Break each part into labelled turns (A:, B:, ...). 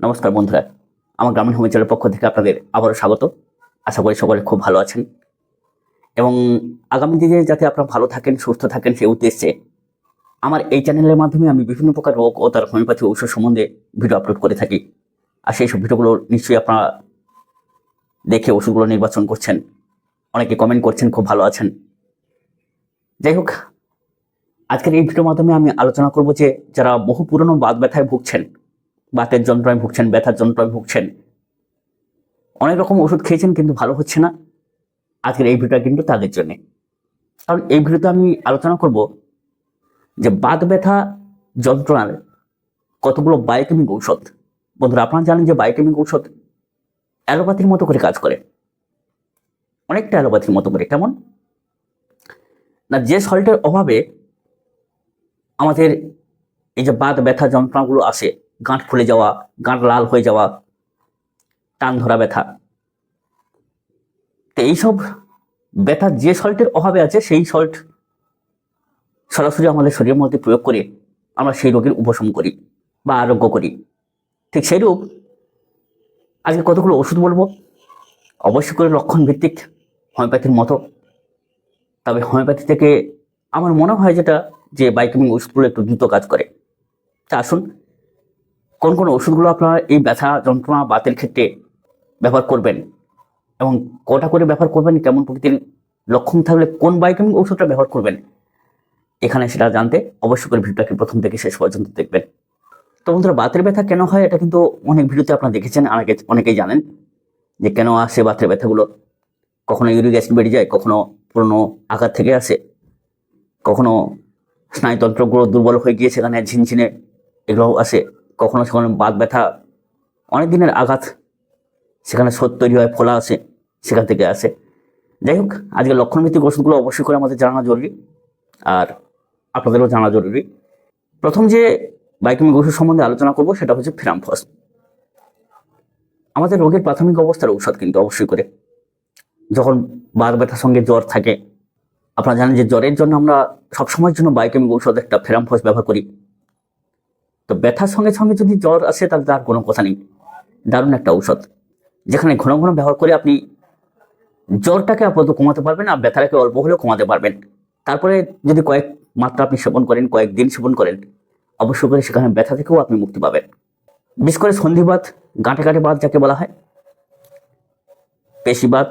A: নমস্কার বন্ধুরা, আমার গ্রামীণ হোমিচারের পক্ষ থেকে আপনাদের আবারও স্বাগত। আশা করি সকলে খুব ভালো আছেন। এবং আগামী দিনে যাতে আপনারা ভালো থাকেন, সুস্থ থাকেন সেই উদ্দেশ্যে আমার এই চ্যানেলের মাধ্যমে আমি বিভিন্ন প্রকার রোগ ও তার হোমিওপ্যাথি ঔষধ সম্বন্ধে ভিডিও আপলোড করে থাকি। আর সেই সব ভিডিওগুলো নিশ্চয়ই আপনারা দেখে ওষুধগুলো নির্বাচন করছেন। অনেকে কমেন্ট করছেন, খুব ভালো আছেন। যাই হোক, আজকের এই ভিডিওর মাধ্যমে আমি আলোচনা করব যে যারা বহু পুরনো বাদ ব্যথায় ভুগছেন বাতের যন্ত্রণায় ভুগছেন, ব্যথার যন্ত্রণায় ভুগছেন। অনেক রকম ওষুধ খেয়েছেন কিন্তু ভালো হচ্ছে না। আজকের এই ভিডিওটা কিন্তু তাদের জন্য। কারণ এই ভিডিওতে আমি আলোচনা করব যে বাত ব্যথা যন্ত্রণার কতগুলো বায়োকেমিক ঔষধ। বন্ধুরা, আপনারা জানেন যে বায়োকেমিক ঔষধ অ্যালোপ্যাথির মতো করে কাজ করে। অনেকটা অ্যালোপ্যাথির মতো করে, কেমন? না, যে সল্টের অভাবে আমাদের এই যে বাত ব্যথা যন্ত্রণাগুলো আসে গাঁট ফুলে যাওয়া, গাঁট লাল হয়ে যাওয়া, টান ধরা ব্যথা। তো এইসব ব্যথা যে সল্টের অভাবে আছে, সেই সল্ট সরাসরি আমাদের শরীরের মধ্যে প্রয়োগ করে আমরা সেই রোগের উপশম করি বা আরোগ্য করি। ঠিক সেইরূপ আজকে কতগুলো ওষুধ বলব? অবশ্যই করে লক্ষণ ভিত্তিক হোমিওপ্যাথির মতো। তবে হোমিওপ্যাথি থেকে আমার মনে হয় যেটা, যে বাইকেমিং ওষুধগুলো একটু দ্রুত কাজ করে। তা আসুন কোন কোন ওষুধগুলো আপনারা এই ব্যথা যন্ত্রণা বাতের ক্ষেত্রে ব্যবহার করবেন? এবং কটা করে ব্যবহার করবেন? কেমন প্রকৃতির লক্ষণ থাকলে কোন বাইকেমিং ওষুধটা ব্যবহার করবেন? এখানে সেটা জানতে অবশ্যই করে ভিডিওটাকে প্রথম থেকে শেষ পর্যন্ত দেখবেন। তো বন্ধুরা, বাতের ব্যথা কেন হয়? এটা কিন্তু অনেক ভিডিওতে আপনারা দেখেছেন অনেকে অনেকেই জানেন যে কেন আসে বাতের ব্যথাগুলো? কখনো ইউরিক অ্যাসিড বেড়ে যায়, কখনো পুরনো আঘাত থেকে আসে, কখনো স্নায়ুতন্ত্রগুলো দুর্বল হয়ে গিয়ে সেখানে ঝিনঝিনে এগুলো আসে। কখনো সেখানে বাত ব্যথা, অনেক দিনের আঘাত, সেখানে শোধ তৈরি হয়, ফোলা আসে, সেখান থেকে আসে। যাই হোক, আজকে লক্ষণভিত্তিক ওষুধগুলো অবশ্যই করে আমাদের জানা জরুরি, আর আপনাদেরও জানা জরুরি। প্রথম যে বাইকেমিক ওষুধ সম্বন্ধে আলোচনা করব, সেটা হচ্ছে ফেরামফস। আমাদের রোগের প্রাথমিক অবস্থার ঔষধ কিন্তু অবশ্যই করে। যখন বাঘ ব্যথার সঙ্গে জ্বর থাকে, আপনারা জানেন যে জ্বরের জন্য আমরা সবসময়ের জন্য বায়োকেমিক ঔষধ একটা ফেরামফস ব্যবহার করি। তো ব্যথার সঙ্গে সঙ্গে যদি জ্বর আসে, তাহলে তার কোনো কথা নেই। দারুণ একটা ঔষধ। যেখানে ঘন ঘন ব্যবহার করে আপনি জ্বরটাকে আপাতত কমাতে পারবেন আর ব্যথাটাকে অল্প হলেও কমাতে পারবেন। তারপরে যদি কয়েক মাত্রা আপনি সেবন করেন কয়েকদিন সেবন করেন অবশ্যই করে সেখানে ব্যথা থেকেও আপনি মুক্তি পাবেন। বিশেষ করে সন্ধিবাত, গাঁটে গাঁটে বাত যাকে বলা হয়, পেশিবাত,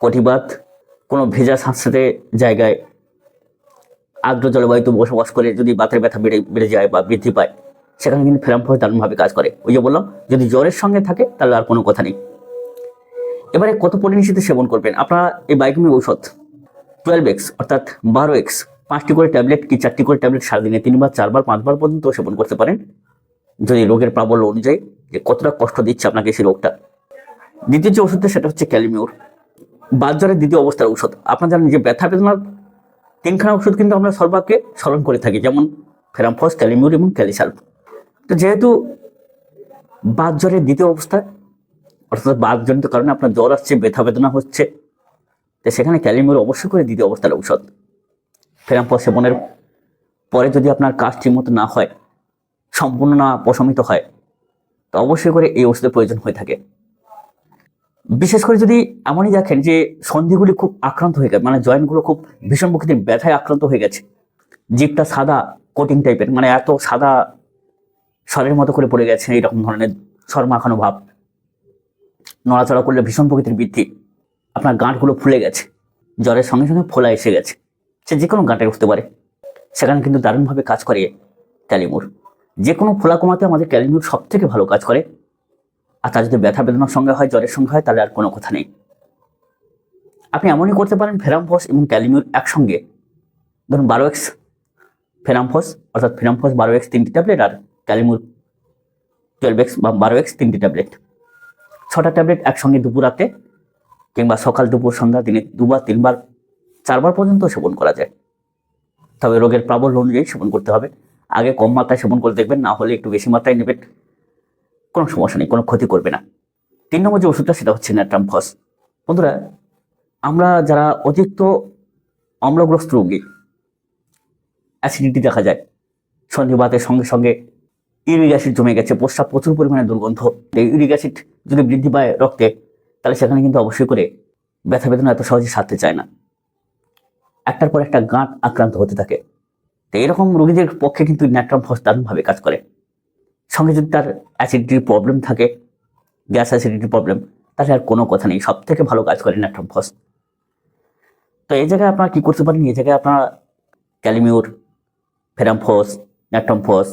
A: কটিবাত, কোনো ভেজা সাঁতসাতে জায়গায় আর্দ্র জলবায়ুতে বসবাস করে যদি বাতের ব্যথা বেড়ে বেড়ে যায় বা বৃদ্ধি পায়, সেখানে কিন্তু ফেরামফস দারুণভাবে কাজ করে। ওই যে বললাম, যদি জ্বরের সঙ্গে থাকে, তাহলে আর কোনো কথা নেই। এবারে কত পরিনিশিতে সেবন করবেন? আপনারা এই বাইকমি ঔষধ, টুয়েলভ এক্স, অর্থাৎ বারো এক্স, পাঁচটি করে ট্যাবলেট কি চারটি করে ট্যাবলেট সারাদিনে তিনবার, চারবার, পাঁচবার পর্যন্ত সেবন করতে পারেন? যদি রোগের প্রাবল্য অনুযায়ী যে কতটা কষ্ট দিচ্ছে আপনাকে সেই রোগটা। দ্বিতীয় যে ওষুধটা সেটা হচ্ছে ক্যালিমিউর বাজারের দ্বিতীয় অবস্থার ঔষধ। আপনারা জানেন যে ব্যথা বেদনার তিনখানা ওষুধ কিন্তু আমরা সর্বাগ্রে স্মরণ করে থাকি, যেমন ফেরামফস, ক্যালিমিউর এবং ক্যালিসাল্ভ তো যেহেতু বাত জ্বরের দ্বিতীয় অবস্থা, অর্থাৎ বাতজনিত কারণে আপনার জ্বর আসছে, ব্যথা বেদনা হচ্ছে, তো সেখানে ক্যালিমিউর অবশ্যই করে দ্বিতীয় অবস্থার ঔষধ। ফেরামফস সেবনের পরে যদি আপনার কাজ ঠিকমতো না হয়, সম্পূর্ণ না প্রশমিত হয়, তো অবশ্যই করে এই ওষুধের প্রয়োজন হয়ে থাকে। বিশেষ করে যদি এমনই দেখেন যে সন্ধিগুলি খুব আক্রান্ত হয়ে গেছে মানে জয়েন্টগুলো খুব ভীষণ প্রকৃতির ব্যথায় আক্রান্ত হয়ে গেছে জিপটা সাদা কোটিং টাইপের মানে এত সাদা সরের মতো করে পড়ে গেছে এইরকম ধরনের সর মাখানো ভাব। নড়াচড়া করলে ভীষণ প্রকৃতির বৃদ্ধি, আপনার গাঁটগুলো ফুলে গেছে, জ্বরের সঙ্গে সঙ্গে ফোলা এসে গেছে, সে যে কোনো গাঁটে উঠতে পারে। সেখানে কিন্তু দারুণভাবে কাজ করে ক্যালিমুর যে কোনো ফোলা কমাতে আমাদের ক্যালিমুর সব থেকে ভালো কাজ করে। আর তা যদি ব্যথা বেদনার সঙ্গে হয়, জ্বরের সঙ্গে হয়, তাহলে আর কোনো কথা নেই। আপনি এমনই করতে পারেন ফেরামফস এবং ক্যালিমিউর একসঙ্গে। ধরুন বারো এক্স ফেরামফস, অর্থাৎ ফেরামফস বারো এক্স তিনটি ট্যাবলেট আর ক্যালিমিউর টুয়েলভ এক্স বা বারো এক্স তিনটি ট্যাবলেট। ছটা ট্যাবলেট একসঙ্গে দুপুর রাতে কিংবা সকাল দুপুর সন্ধ্যা দিনে দুবার, তিনবার, চারবার পর্যন্ত সেবন করা যায়। তবে রোগের প্রাবল্য অনুযায়ী সেবন করতে হবে। আগে কম মাত্রায় সেবন করে দেখবেন, না হলে একটু বেশি মাত্রায় নেবেন। কোনো সমস্যা নেই, কোনো ক্ষতি করবে না। তিন নম্বর যে ওষুধটা, সেটা হচ্ছে ন্যাট্রামফস বন্ধুরা, আমরা যারা অতিরিক্ত অম্লগ্রস্ত রোগী অ্যাসিডিটি দেখা যায়, সন্ধিবাতের সঙ্গে সঙ্গে ইউরিক অ্যাসিড জমে গেছে, প্রস্রাব প্রচুর পরিমাণে দুর্গন্ধ। ইউরিক অ্যাসিড যদি বৃদ্ধি পায় রক্তে, তাহলে সেখানে কিন্তু অবশ্যই করে ব্যথা বেদনা এত সহজে সারতে চায় না। একটার পর একটা গাঁট আক্রান্ত হতে থাকে। তো এরকম রোগীদের পক্ষে কিন্তু ন্যাট্রাম ফস দারুণভাবে কাজ করে। সঙ্গে যদি তার অ্যাসিডিটির প্রবলেম থাকে গ্যাস অ্যাসিডিটির প্রবলেম তাহলে আর কোনো কথা নেই। সব থেকে ভালো কাজ করে ন্যাট্রাম ফস তো এই জায়গায় আপনারা কী করতে পারেন? এই জায়গায় আপনারা ক্যালিমিউর ফেরামফস ন্যাট্রামফস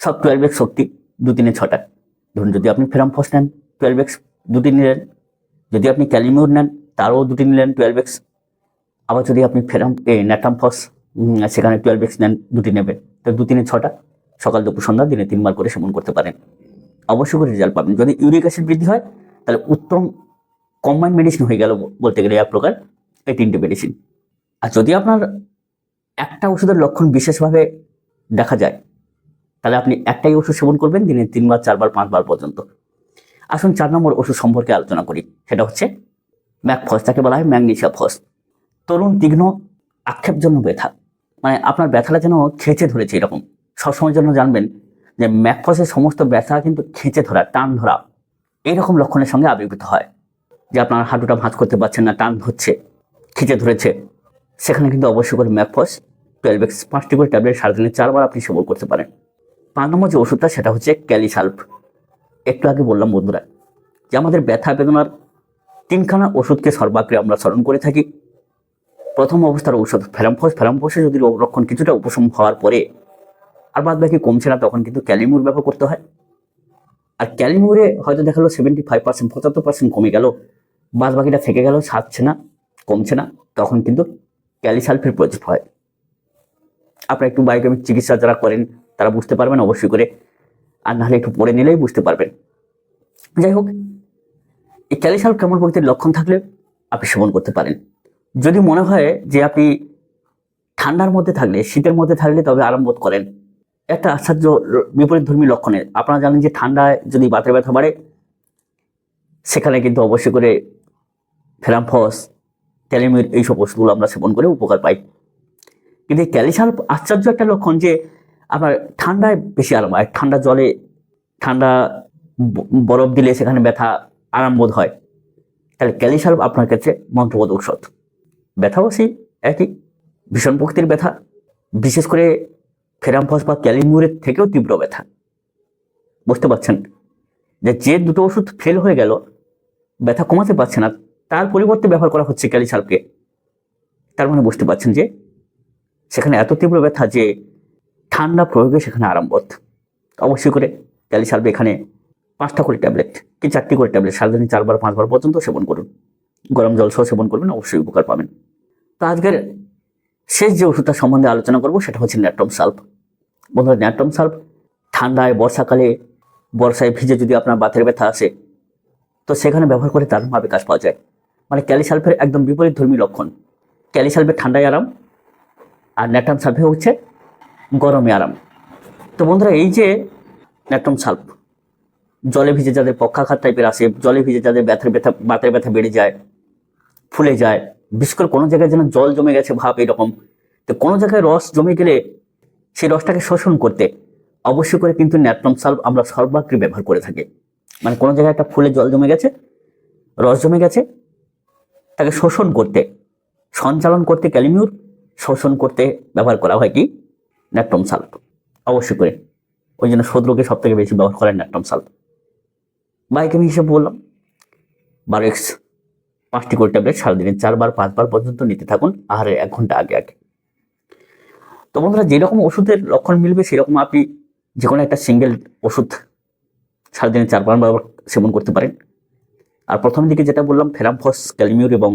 A: সব টুয়েলভ এক্স শক্তি দু তিনে ছটা। ধরুন যদি আপনি ফেরাম ফেরামফস নেন টুয়েলভ এক্স দুটি নিলেন। যদি আপনি ক্যালিমিউর নেন তারও দুটি নিলেন টুয়েলভ এক্স আবার যদি আপনি ফেরাম এ ন্যাট্রামফস উম, সেখানে টুয়েলভ এক্স নেন দুটি নেবেন। তো দু তিনে ছটা। সকাল দুপুর সন্ধ্যা, দিনে তিনবার করে সেবন করতে পারেন। অবশ্যই করে রেজাল্ট পাবেন। যদি ইউরিক অ্যাসিড বৃদ্ধি হয়, তাহলে উত্তম কম্বাইন মেডিসিন হয়ে গেল বলতে গেলে এক প্রকার, এই তিনটে মেডিসিন আর যদি আপনার একটা ওষুধের লক্ষণ বিশেষভাবে দেখা যায়, তাহলে আপনি একটাই ওষুধ সেবন করবেন দিনে তিনবার, চারবার, পাঁচবার পর্যন্ত। আসুন চার নম্বর ওষুধ সম্পর্কে আলোচনা করি। সেটা হচ্ছে ম্যাকফস তাকে বলা হয় ম্যাগনেশিয়া ফস তরুণ, তীক্ষ্ণ আক্ষেপজন্য ব্যথা। মানে আপনার ব্যথাটা যেন খেঁচে ধরেছে এরকম। সবসময়ের জন্য জানবেন যে ম্যাকফসের সমস্ত ব্যথা কিন্তু খেঁচে ধরা, টান ধরা এইরকম লক্ষণের সঙ্গে আবির্ভূত হয়, যে আপনার হাঁটুটা ভাঁজ করতে পারছেন না, টান ধরছে, খিচে ধরেছে। সেখানে কিন্তু অবশ্যই করে ম্যাকফস, টুয়েলভ এক্স পাঁচটি করে ট্যাবলেট সারাদিনে চারবার আপনি সেবন করতে পারেন। পাঁচ নম্বর যে ওষুধটা, সেটা হচ্ছে ক্যালিসাল্প। একটু আগে বললাম বন্ধুরা, যে আমাদের ব্যথা বেদনার তিনখানা ওষুধকে সর্বাগ্রে আমরা স্মরণ করে থাকি। প্রথম অবস্থার ঔষধ ফেরামফস। ফেরামফসে যদি রোগ লক্ষণ কিছুটা উপশম হওয়ার পরে আর বাদ বাকি কমছে না, তখন কিন্তু ক্যালিমুর ব্যবহার করতে হয়। আর ক্যালিমুরে হয়তো দেখাল সেভেন্টি ফাইভ পার্সেন্ট পঁচাত্তর পার্সেন্ট কমে গেল, বাদ বাকিটা থেকে গেল, সারছে না, কমছে না, তখন কিন্তু ক্যালিসালফের প্রয়োজন হয়। আপনারা একটু বায়োকেমিক চিকিৎসা যারা করেন, তারা বুঝতে পারবেন, অবশ্যই করে। আর নাহলে একটু পড়ে নিলেই বুঝতে পারবেন। যাই হোক, এই ক্যালিসাল কেমন প্রকৃতির লক্ষণ থাকলে আপনি সেবন করতে পারেন। যদি মনে হয় যে আপনি ঠান্ডার মধ্যে থাকলে, শীতের মধ্যে থাকলে তবে আরাম বোধ করেন। একটা আশ্চর্য বিপরীত ধর্মী লক্ষণের আপনারা জানেন যে ঠান্ডায় যদি বাতের ব্যথা বাড়ে, সেখানে কিন্তু অবশ্যই করে ফেরামফস ক্যালিমির এইসব ওষুধগুলো আমরা সেবন করে উপকার পাই। কিন্তু এই আশ্চর্য একটা লক্ষণ যে, আপনার ঠান্ডায় বেশি আরাম হয় ঠান্ডা জলে ঠান্ডা বরফ দিলে সেখানে ব্যথা আরাম বোধ হয়। তাহলে ক্যালিসাল আপনার কাছে মন্ত্রবোধ ঔষধ। ব্যথাও সেই একই, ভীষণ প্রকৃতির ব্যথা। বিশেষ করে ফেরামফস বা ক্যালিমুরের থেকেও তীব্র ব্যথা। বুঝতে পারছেন? যে যে দুটো ওষুধ ফেল হয়ে গেল, ব্যথা কমাতে পারছে না, তার পরিবর্তে ব্যবহার করা হচ্ছে ক্যালিসালকে তার মানে বুঝতে পারছেন যে, সেখানে এত তীব্র ব্যথা যে ঠান্ডা প্রয়োগে সেখানে আরামবোধ। অবশ্যই করে ক্যালিসালবে এখানে পাঁচটা করে ট্যাবলেট কি চারটি করে ট্যাবলেট, সারাদিনে চারবার, পাঁচবার পর্যন্ত সেবন করুন। গরম জল সহ সেবন করবেন, অবশ্যই উপকার পাবেন। তো আজকের শেষ যে ওষুধটা সম্বন্ধে আলোচনা করব, সেটা হচ্ছে ন্যাট্রম সাল্প বন্ধুরা, ন্যাট্রম সাল্প ঠান্ডায়, বর্ষাকালে, বর্ষায় ভিজে যদি আপনার বাতের ব্যথা আসে, তো সেখানে ব্যবহার করে দারুণভাবে কাজ পাওয়া যায়। মানে ক্যালিসালফের একদম বিপরীত ধর্মী লক্ষণ। ক্যালিসালফের ঠান্ডায় আরাম আর ন্যাট্রাম সালফে হচ্ছে গরমে আরাম। তো বন্ধুরা, এই যে ন্যাট্রাম সালফ, জলে ভিজে যাদের পক্ষাঘাত টাইপের আসে, জলে ভিজে যাদের ব্যথার ব্যথা, বাতের ব্যথা বেড়ে যায়, ফুলে যায় বিশেষ করে কোনো জায়গায় যেন জল জমে গেছে ভাব এরকম। তো কোনো জায়গায় রস জমে গেলে সেই রসটাকে শোষণ করতে অবশ্যই করে কিন্তু ন্যাট্রম সালভ আমরা সর্বাগ্রে ব্যবহার করে থাকি। মানে কোনো জায়গায় একটা ফুলে জল জমে গেছে, রস জমে গেছে, তাকে শোষণ করতে, সঞ্চালন করতে ক্যালিমিউর, শোষণ করতে ব্যবহার করা হয় কি? ন্যাট্রম সাল্ট অবশ্যই করে। ওই জন্য শোধরোগে সব থেকে বেশি ব্যবহার করেন ন্যাট্রম সাল্ট বাইক আমি হিসেবে বললাম। বারো এক্স পাঁচটি করে ট্যাবলেট সারাদিনে চারবার, পাঁচবার পর্যন্ত নিতে থাকুন, আহারের এক ঘণ্টা আগে আগে। তো বন্ধুরা, যেরকম ওষুধের লক্ষণ মিলবে, সেরকম আপনি যে কোনো একটা সিঙ্গেল ওষুধ সারাদিনে চার পাঁচবার সেবন করতে পারেন। আর প্রথম দিকে যেটা বললাম, ফেরামফস, ক্যালিমিউর এবং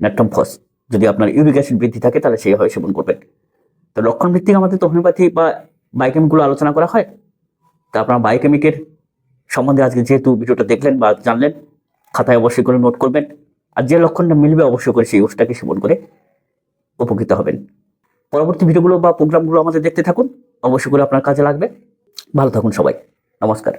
A: ন্যাট্রমফস যদি আপনার ইউরিক অ্যাসিড বৃদ্ধি থাকে, তাহলে সেইভাবে সেবন করবেন। তো লক্ষণ ভিত্তিক আমাদের তো হোমিওপ্যাথি বা বায়োকেমিকগুলো আলোচনা করা হয়। তা আপনার বায়োকেমিকের সম্বন্ধে আজকে যেহেতু ভিডিওটা দেখলেন বা জানলেন, খাতায় অবশ্যই করে নোট করবেন। আর যে লক্ষণটা মিলবে অবশ্যই করে সেই ওষুধটাকে সেবন করে উপকৃত হবেন। পরবর্তী ভিডিওগুলো বা প্রোগ্রামগুলো আমাদের দেখতে থাকুন। অবশ্যই করে আপনার কাজে লাগবে। ভালো থাকুন সবাই। নমস্কার।